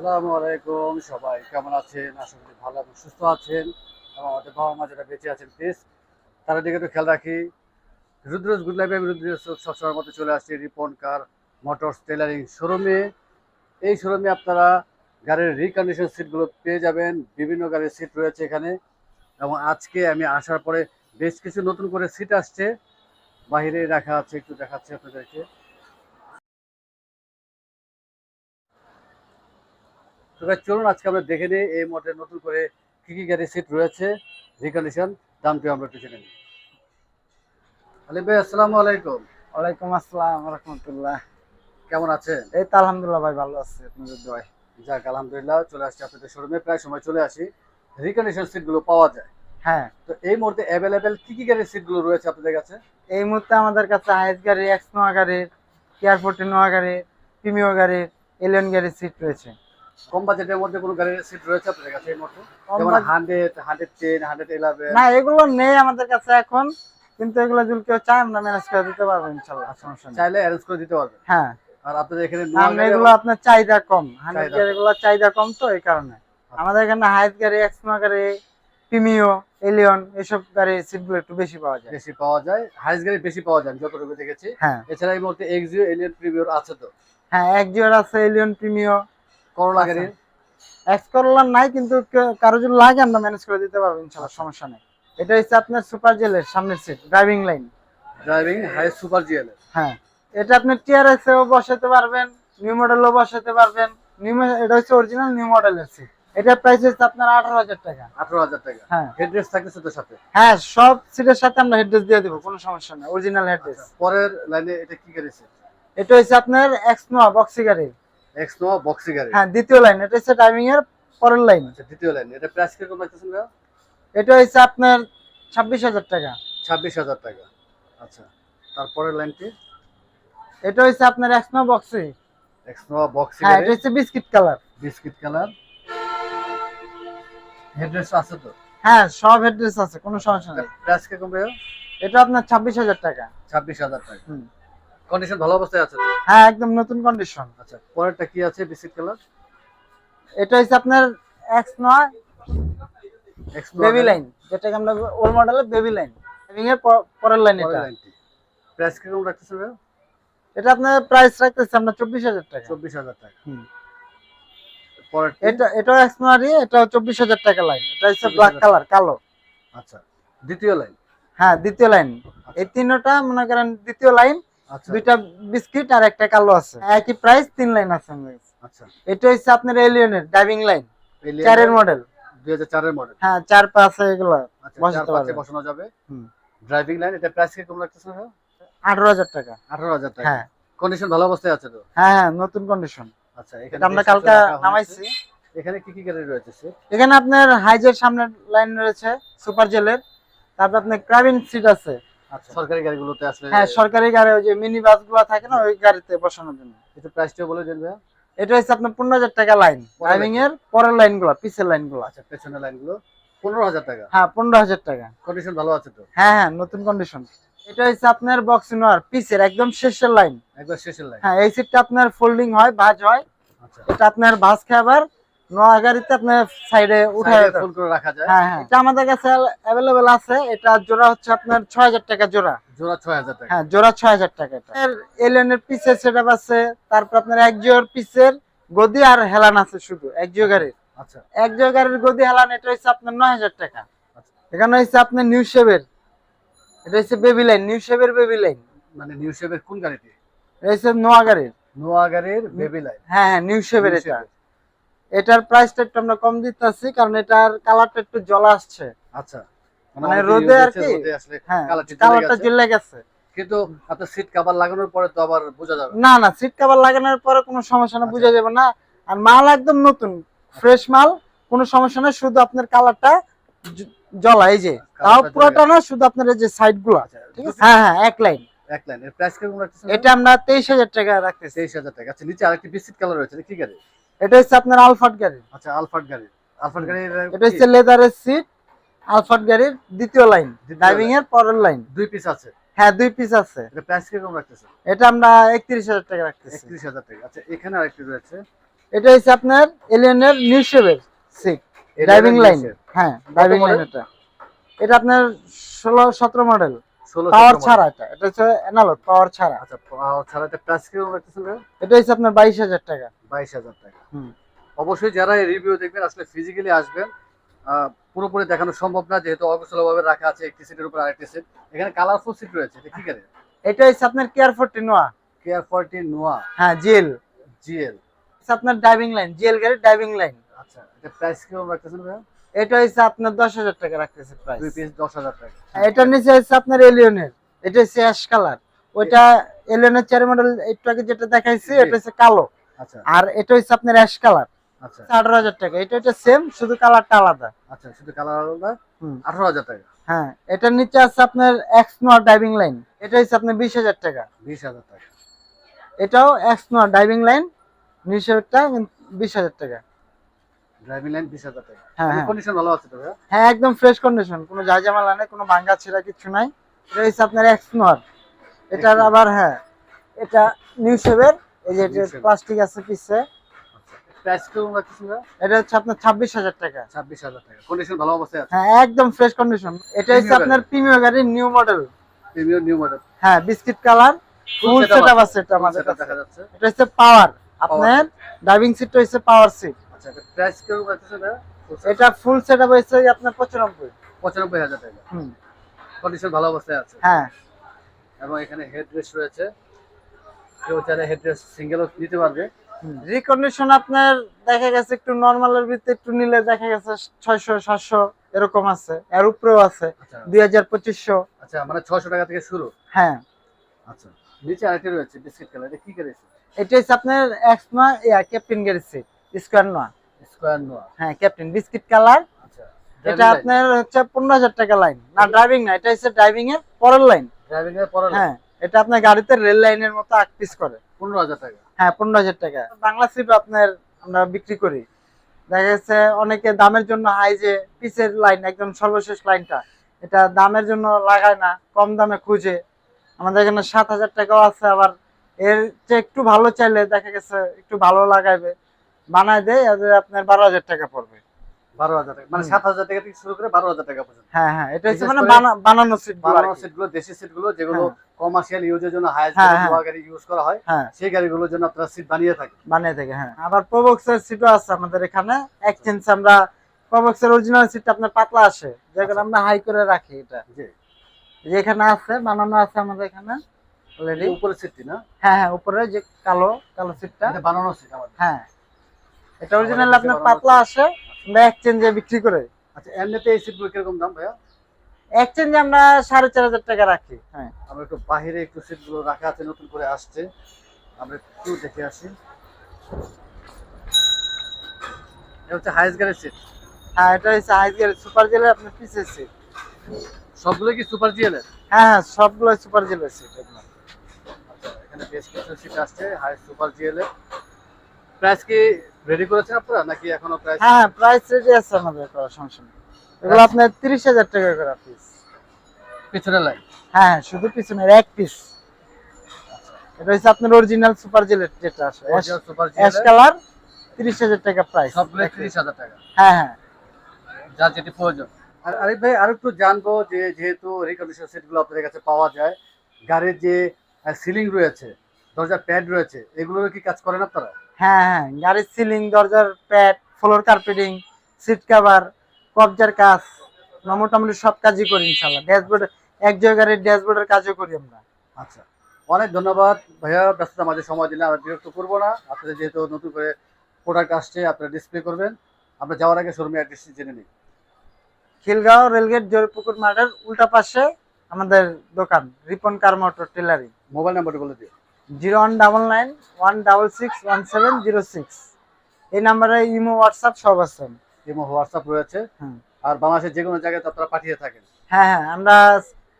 আসসালামু আলাইকুম সবাই, কেমন আছেন? আশা করি ভালো এবং সুস্থ আছেন। এবং আমাদের বাবা মা যারা বেঁচে আছেন প্লিজ তারা দিকে একটু খেয়াল রাখি। রুদ্রজ গুড লাইফে আমি রুদ্রজ সবসময়ের মতো চলে আসছি রিপন কার মোটরস টেলারিং শোরুমে। এই শোরুমে আপনারা গাড়ির রিকন্ডিশন সিটগুলো পেয়ে যাবেন। বিভিন্ন গাড়ির সিট রয়েছে এখানে। এবং আজকে আমি আসার পরে বেশ কিছু নতুন করে সিট আসছে। বাহিরে রাখা আছে, একটু দেখাচ্ছি আপনাদেরকে। তো চলুন আজকে আমরা দেখে নিই এই মডেল নতুন করে কি কি গাড়ির সিট রয়েছে রিকন্ডিশন দামটি আমরা একটু জেনে নিই। আলিম ভাই আসসালামু আলাইকুম। ওয়ালাইকুম আসসালাম রহমতুল্লাহ। কেমন আছেন? এই তো আলহামদুলিল্লাহ ভাই ভালো আছি। আপনাদের দোয়ায় যাক আলহামদুলিল্লাহ চলে আসছি আপনাদের শোরুমে প্রায় সময় চলে আসি। রিকন্ডিশন সিটগুলো পাওয়া যায়। হ্যাঁ। তো এই মুহূর্তে অ্যাভেলেবেল কি কি গাড়ির সিটগুলো রয়েছে আপনাদের কাছে? এই মুহূর্তে আমাদের কাছে হাইস গাড়ি এক্স নোয়া গাড়ির কেয়ার ফোর্টি নোয়া গাড়ির প্রিমিও গাড়ির এলিয়ন গাড়ির সিট রয়েছে। কম বাজেটের মধ্যে কোনো গাড়ির সিট রয়েছে আপনাদের কাছে এই মুহূর্তে? যেমন hundred hundred ten hundred eleven না এগুলো নেই আমাদের কাছে এখন কিন্তু এগুলো যদি কেউ চায় আমরা ম্যানেজ করে দিতে পারব ইনশাল্লাহ সমস্যা চাইলে অ্যারেঞ্জ করে দিতে পারবেন। হ্যাঁ। আর আপনাদের এখানে এগুলো আপনার চাহিদা কম। হান্ড্রেড গাড়িগুলো চাহিদা কম তো এই কারণে। আমাদের এখানে হাইস গাড়ি এক্স নোয়া গাড়ি প্রিমিও এলিয়ন এসব গাড়ির সিটগুলো একটু বেশি পাওয়া যায়। বেশি পাওয়া যায়। হাইস গাড়ি বেশি পাওয়া যায় যতটুকু দেখেছি। হ্যাঁ। এছাড়া এই মুহূর্তে এক্সিও এলিয়ন প্রিমিয়র আছে তো? হ্যাঁ এক জিওর আছে এলিয়ন প্রিমিও করোলা আচ্ছা। গাড়ির। এক্স করলার নাই কিন্তু কারও যদি লাগে আমরা ম্যানেজ করে দিতে পারব ইনশাআল্লাহ সমস্যা নেই। এটা হচ্ছে আপনার সুপার জেলের সামনের seat driving line driving high super GL হ্যাঁ। এটা আপনি টিআরএস এও বসাতে পারবেন নিউ মডেলও বসাতে পারবেন। নিউ এটা হচ্ছে অরিজিনাল নিউ মডেলের সিট এটা প্রাইস হচ্ছে আপনার আঠারো হাজার টাকা। আঠারো হাজার টাকা। হ্যাঁ। হেডরেস থাকতেছে তোর সাথে? হ্যাঁ সব সিটের সাথে আমরা হেডরেস দিয়ে দেবো কোনো সমস্যা নেই অরিজিনাল হেডরেস আচ্ছা, পরের লাইনে এটা কি গাড়ি এটা হচ্ছে আপনার এক্স নোয়া বক্সি গাড়ি এক্স নোয়া বক্সি গাড়ি হ্যাঁ দ্বিতীয় লাইন এটা হচ্ছে ড্রাইভিং এর পরের লাইন আচ্ছা দ্বিতীয় লাইন এটা প্রাইস কীরকম লাগতেছে ভাইয়া? এটা হচ্ছে আপনার ছাব্বিশ হাজার টাকা। ছাব্বিশ হাজার টাকা। আচ্ছা তারপরের লাইনটি এটা হচ্ছে আপনার X Noah boxy X Noah boxy হ্যাঁ এটা হচ্ছে biscuit colour biscuit colour headrest আছে তো? হ্যাঁ সব হেড্রেস আছে কোনো সমস্যা নেই। প্রাইস কীরকম ভাইয়া? এটা আপনার ছাব্বিশ হাজার টাকা। ছাব্বিশ হাজার টাকা। হুম। কন্ডিশন ভালো অবস্থায় আছে হ্যাঁ একদম নতুন কন্ডিশন আচ্ছা পরেরটা কি আছে বিস্কিট কালার এটা হচ্ছে আপনার এক্স নয় এক্স বেবি লাইন যেটাকে আমরা ওল্ড মডেলের বেবি লাইন ড্রাইভিং এর পরের লাইন এটা। প্রাইস কীরকম রাখতেছে ভাইয়া? এটা আপনার প্রাইস রাখতেছে আমরা চব্বিশ হাজার টাকা। চব্বিশ হাজার টাকা। হুম। এটা এটাও এক্স নয় চব্বিশ হাজার টাকা লাইন এটা হচ্ছে ব্ল্যাক কালার কালো। আচ্ছা দ্বিতীয় লাইন হ্যাঁ দ্বিতীয় লাইন এই তিনটা মনে করেন দ্বিতীয় লাইন আচ্ছা দুইটা বিস্কিট আর একটা কালো আছে। একই প্রাইস তিন লাইন আছে আচ্ছা। এটা হচ্ছে আপনার এলিয়নের ড্রাইভিং লাইন চারের মডেল 2004 এর মডেল হ্যাঁ চার পাঁচ এগুলো আচ্ছা বসাতে পারবে। বসানো যাবে। ড্রাইভিং লাইন এটা প্রাইস কীরকম লাগতেছে ভাইয়া? আঠারো হাজার টাকা। 18000 টাকা। হ্যাঁ। কন্ডিশন ভালো অবস্থায় আছে তো? হ্যাঁ হ্যাঁ নতুন কন্ডিশন আচ্ছা এটা আমরা কালকে নামাইছি। এখানে কি কি গাড়ি রয়েছে এখানে আপনার হাইজের সামনে লাইন রয়েছে সুপার জেলের তারপর আপনার ক্রাবিন সিট আছে। আচ্ছা সরকারি গাড়িগুলোতে আসলে হ্যাঁ সরকারি গাড়ি ওই যে মিনি বাসগুলো থাকে না ওই গাড়িতে বসানোর জন্য। এটা প্রাইসটা বলে দেন ভাইয়া। এটা হচ্ছে আপনার পনেরো হাজার টাকা লাইন ড্রাইভিং এর পরের লাইনগুলো লাইনগুলো আচ্ছা পেছনের লাইনগুলো 15000 টাকা। হ্যাঁ পনেরো হাজার টাকা। কন্ডিশন ভালো আছে তো? হ্যাঁ হ্যাঁ নতুন কন্ডিশন এটা হচ্ছে আপনার বক্স নোয়ার পিসের একদম শেষের লাইন একবার শেষের লাইন হ্যাঁ এই সিটটা আপনার ফোল্ডিং হয় ভাঁজ হয়। আচ্ছা। এটা আপনার ভাঁজ খাবার নোয়া গাড়িতে আপনার সাইডে উঠে ফুল করে রাখা যায়? হ্যাঁ হ্যাঁ। এটা আমাদের কাছে অ্যাভেলেবেল আছে। এটা জোড়া হচ্ছে আপনার ছয় হাজার টাকা জোড়া। জোড়া 6000 টাকা। হ্যাঁ জোড়া ছয় হাজার টাকা এটা। এলিয়নের পিসের সেটআপ আছে। তারপর আপনার এক জিওর পিসের গদি আর হেলান আছে শুধু এক জিও গাড়ির। আচ্ছা। এক জিও গাড়ির গদি হেলান এটা হচ্ছে আপনার নয় হাজার টাকা। আচ্ছা। এখানে হচ্ছে আপনার নিউ শেভের এটা হচ্ছে বেবি লাইন নিউ শেভের বেবি লাইন মানে নিউ শেপের কোন গাড়িটি? এটা হচ্ছে নোয়া গাড়ির। নোয়া গাড়ির বেবি লাইন হ্যাঁ হ্যাঁ নিউ শেভের এটা। এটার প্রাইসটা একটু আমরা কম দিতেছি কারণ এটার কালারটা একটু জল আসছে। আচ্ছা মানে রোদে আর কি? হ্যাঁ কালারটা গেছে। জ্বলে গেছে। কিন্তু আপনার সিট কভার লাগানোর পরে তো আবার বোঝা যাবে। না না সিট কভার লাগানোর পরে কোনো সমস্যা না আচ্ছা। বোঝা যাবে না। আর মাল একদম নতুন ফ্রেশ মাল কোনো সমস্যা না শুধু আপনার কালারটা জ্বলা এই যে। তাও পুরোটা না শুধু আপনার এই যে সাইডগুলো আচ্ছা ঠিক আছে? হ্যাঁ হ্যাঁ এক লাইন এক লাইন এর প্রাইস কীরকম রাখতেছেন? এটা আমরা তেইশ হাজার টাকা রাখতেছি। তেইশ হাজার টাকা। আচ্ছা নিচে আরেকটি বিস্কিট কালার রয়েছে এটা কি গাড়ি এটা হচ্ছে আপনার আলফাট গাড়ি আচ্ছা আলফার্ড গাড়ি আলফার্ড গাড়ির এটা হচ্ছে লেদারের সিট আলফাট গাড়ির দ্বিতীয় লাইন ড্রাইভিং এর পরের লাইন। দুই পিস আছে? হ্যাঁ দুই পিস আছে। এটা প্রাইস কীরকম রাখতেছেন এটা আমরা একত্রিশ হাজার টাকা রাখতেছি। একত্রিশ হাজার টাকা। আচ্ছা এখানে আরেকটি রয়েছে। এটা হচ্ছে আপনার এলিয়নের নিউ শেপের সিট ড্রাইভিং লাইন হ্যাঁ ড্রাইভিং লাইন এটা। এটা আপনার ষোলো সতেরো মডেল পাওয়ার ছাড়া এটা। এটা হচ্ছে অ্যানালগ পাওয়ার ছাড়া। আচ্ছা পাওয়ার ছাড়া এটা প্রাইস কীরকম রাখতেছেন ভাইয়া এটা হচ্ছে আপনার বাইশ হাজার টাকা। বাইশ হাজার টাকা। হুম। অবশ্যই যারা এই রিভিউ দেখবেন আসলে ফিজিক্যালি আসবেন পুরোপুরি দেখানো সম্ভব না যেহেতু অগোছালো ভাবে রাখা আছে একটি সিটের উপর আরেকটি সিট এখানে কালারফুল সিট রয়েছে এটা কি করে এটা হচ্ছে আপনার care forty Noah care forty Noah হ্যাঁ জিএল জিএল আপনার ড্রাইভিং লাইন জিএল গাড়ির ড্রাইভিং লাইন আচ্ছা এটা প্রাইস কীরকম রাখতেছেন ভাইয়া? এটা হচ্ছে আপনার দশ হাজার টাকা রাখতেছে প্রাইস দুই পিস দশ হাজার টাকা। এটার নিচে হচ্ছে আপনার এলিয়নের এটা হচ্ছে অ্যাশ কালার ওইটা এলিয়নের চার মডেল একটু আগে যেটা দেখাইছি এটা হচ্ছে কালো। আর এটা হচ্ছে আপনার অ্যাশ কালার আচ্ছা। আঠারো হাজার টাকা। এটা হচ্ছে সেম শুধু কালারটা আলাদা। আচ্ছা শুধু কালার আলাদা। আঠারো হাজার টাকা। হ্যাঁ এটার নিচে আছে আপনার এক্স নোয়ার ড্রাইভিং লাইন এটা হচ্ছে আপনার বিশ হাজার টাকা। বিশ হাজার টাকা। এটাও এক্স নোয়ার ড্রাইভিং লাইন নিশ্চয়টা বিশ হাজার টাকা। ড্রাইভিং লাইন বিশ হাজার টাকা। হ্যাঁ হ্যাঁ। কন্ডিশন ভালো আছে তো হ্যাঁ একদম ফ্রেশ কন্ডিশন কোনো ঝাঁঝামেলা নেই কোনো ভাঙ্গা ছেঁড়া কিছু নাই। এটা হচ্ছে আপনার এক্স নোয়ার এটার আবার হ্যাঁ এটা নিউ শেপের এই যে প্লাস্টিক আছে পিছে প্রাইস কীরকম রাখতেছেন এটা হচ্ছে আপনার ছাব্বিশ হাজার টাকা। ছাব্বিশ হাজার টাকা। কন্ডিশন ভালো অবস্থায় আছে? হ্যাঁ একদম ফ্রেশ কন্ডিশন এটা হচ্ছে আপনার প্রিমিয়াম গাড়ির new model premier new model হ্যাঁ বিস্কিট কালার ফুল সেটআপ আছে। এটা আমাদের কাছে। দেখা যাচ্ছে। এটা হচ্ছে পাওয়ার আপনার ড্রাইভিং সিটটা হচ্ছে পাওয়ার সিট আচ্ছা প্রাইস কীরকম রাখতেছেন এটা ফুল সেটআপ হচ্ছে আপনার পঁচানব্বই। পঁচানব্বই হাজার টাকা। হুম। কন্ডিশন ভালো অবস্থায় আছে। হ্যাঁ। এবং এখানে হেড রেস্ট রয়েছে। কেউ চাইলে সিঙ্গেলও নিতে পারবে। রিকন্ডিশন আপনার দেখা গেছে একটু নর্মালের ভিতরে একটু নিলে দেখা গেছে ছয়শো সাতশো এরকম আছে। এর উপরেও আছে আচ্ছা। দুই হাজার পঁচিশশো। আচ্ছা মানে ছশো টাকা থেকে শুরু? হ্যাঁ। আচ্ছা নিচে আরেকটি রয়েছে বিস্কিট কালার এটা কি করেছে এটা হচ্ছে আপনার ইয়া ক্যাপ্টেন স্কোয়ার নয় স্কোয়ার নোয়া হ্যাঁ ক্যাপ্টেন বিস্কিট কালার আচ্ছা এটা আপনার হচ্ছে পনেরো হাজার টাকা লাইন না ড্রাইভিং না এটা হচ্ছে ড্রাইভিং এর পরের লাইন ড্রাইভিং এর পরে হ্যাঁ। এটা আপনার গাড়িতে রেল লাইনের মতো আট পিস করে। পনেরো হাজার টাকা। হ্যাঁ পনেরো হাজার টাকা। বাংলা সিট আপনার আমরা বিক্রি করি। দেখা যাচ্ছে অনেকে দামের জন্য হাই যে পিসের লাইন একদম সর্বশেষ লাইনটা এটা দামের জন্য লাগায় না কম দামে খুঁজে। আমাদের এখানে সাত হাজার টাকাও আছে আবার এর চেয়ে একটু ভালো চাইলে দেখা গেছে একটু ভালো লাগাইবে। বানায় দেয় আপনার বারো হাজার টাকা পড়বে। বারো হাজার টাকা। মানে সাত হাজার টাকা থেকে শুরু করে বারো হাজার টাকা পর্যন্ত। হ্যাঁ হ্যাঁ এটা হচ্ছে মানে করে বানা- বানানো সিট বানানো সিটগুলো দেশি সিটগুলো যেগুলো হ্যাঁ। কমার্শিয়াল ইউজের জন্য হায়ার হ্যাঁ, হ্যাঁ। গাড়ি ইউজ করা হয় হ্যাঁ। সেই গাড়িগুলোর জন্য আপনারা সিট বানিয়ে থাকে বানিয়ে থাকে হ্যাঁ। আবার প্রবক্সের সিটও আছে আমাদের এখানে। এক্সচেঞ্জ আমরা প্রবক্সের অরিজিনাল সিটটা আপনার পাতলা আসে যেগুলো আমরা হাই করে রাখি এটা। জি। এখানে আছে বানানো আছে আমাদের এখানে অলরেডি এই উপরের সিটটি না? হ্যাঁ হ্যাঁ উপরে যে কালো কালো সিটটা বানানো সিট আমাদের। হ্যাঁ। এটা অরিজিনাল আপনার পাতলা আসে। আমরা এক্সচেঞ্জে বিক্রি করে। আচ্ছা এমনিতে এই সিটগুলো কীরকম দাম ভাইয়া? এক্সচেঞ্জে আমরা সাড়ে চার হাজার টাকা রাখি। হ্যাঁ আমরা একটু বাহিরে একটু সিটগুলো রাখা আছে নতুন করে আসছে। আমরা একটু দেখে আসি। এটা হচ্ছে হাইস্ট গাড়ির সিট হ্যাঁ এটা হচ্ছে হাইজগের সুপার জেলের আপনার পিসের সিট সবগুলো কি সুপার জিএল হ্যাঁ হ্যাঁ সবগুলো সুপার জেলের সিট আচ্ছা এখানে বেশ কিছু সিট আসছে হাই সুপার জিএল এর। প্রাইস কি রেডি করেছেন আপনারা? নাকি এখনও প্রাইস হ্যাঁ হ্যাঁ প্রাইস রেডি আছে আমাদের করার সমস্যা নেই। এগুলো আপনার তিরিশ হাজার টাকা করে পিস পিছনে হ্যাঁ হ্যাঁ শুধু পিছনের এক পিস এটা হচ্ছে আপনার অরিজিনাল সুপার যেটা আছে। সুপার অ্যাশ কালার তিরিশ হাজার টাকা প্রাইস সবগুলো তিরিশ হাজার টাকা? হ্যাঁ হ্যাঁ। যার যেটি প্রয়োজন। আর আরিফ ভাই আর একটু জানব যে যেহেতু রিকন্ডিশন সেটগুলো আপনাদের কাছে পাওয়া যায় গাড়ির যে সিলিং রয়েছে দরজার প্যাড রয়েছে এগুলোর কি কাজ করেন আপনারা? হ্যাঁ হ্যাঁ গাড়ির সিলিং দরজার pad floor carpeting seat cover কবজার কাজ মোটামুটি সব কাজই করি ইনশাল্লাহ ড্যাশবোর্ড এক জায়গায় ড্যাশবোর্ডের কাজও করি আমরা। আচ্ছা অনেক ধন্যবাদ ভাইয়া ব্যস্ততা মাঝে সময় দিলে আমরা বিরক্ত করব না। আপনাদের যেহেতু নতুন করে প্রোডাক্ট আসছে আপনারা ডিসপ্লে করবেন। আমরা যাওয়ার আগে শোরুমে অ্যাড্রেসটি জেনে নিই। খিলগাঁও রেলগেট জয়পুকুর মাঠের উল্টা পাশে আমাদের দোকান Ripon car motor tailoring. Mobile নাম্বারটি বলে দিই zero one double nine one double six one seven zero six. এই নাম্বারে ইমো হোয়াটসঅ্যাপ সব আছে। এবং হোয়াটসঅ্যাপ রয়েছে। আর বাংলাদেশের যে কোনো জায়গায় তো আপনারা পাঠিয়ে থাকেন। হ্যাঁ হ্যাঁ আমরা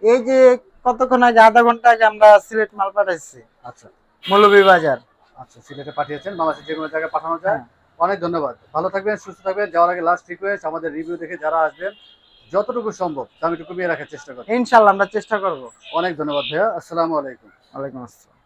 এই যে কতক্ষণ আগে আধা ঘণ্টা আগে আমরা সিলেট মাল পাঠাইছি। আচ্ছা। মৌলভীবাজার। আচ্ছা সিলেটে পাঠিয়েছেন বাংলাদেশের যে কোনো জায়গায় পাঠানো যায়। হ্যাঁ। অনেক ধন্যবাদ। ভালো থাকবেন সুস্থ থাকবেন। যাওয়ার আগে লাস্ট রিকোয়েস্ট আমাদের রিভিউ দেখে যারা আসবেন যতটুকু সম্ভব দাম একটু কমিয়ে রাখার চেষ্টা করবেন ইনশাল্লাহ আমরা চেষ্টা করব। অনেক ধন্যবাদ ভাইয়া। আসসালামু আলাইকুম। ওয়ালাইকুম আসসালাম।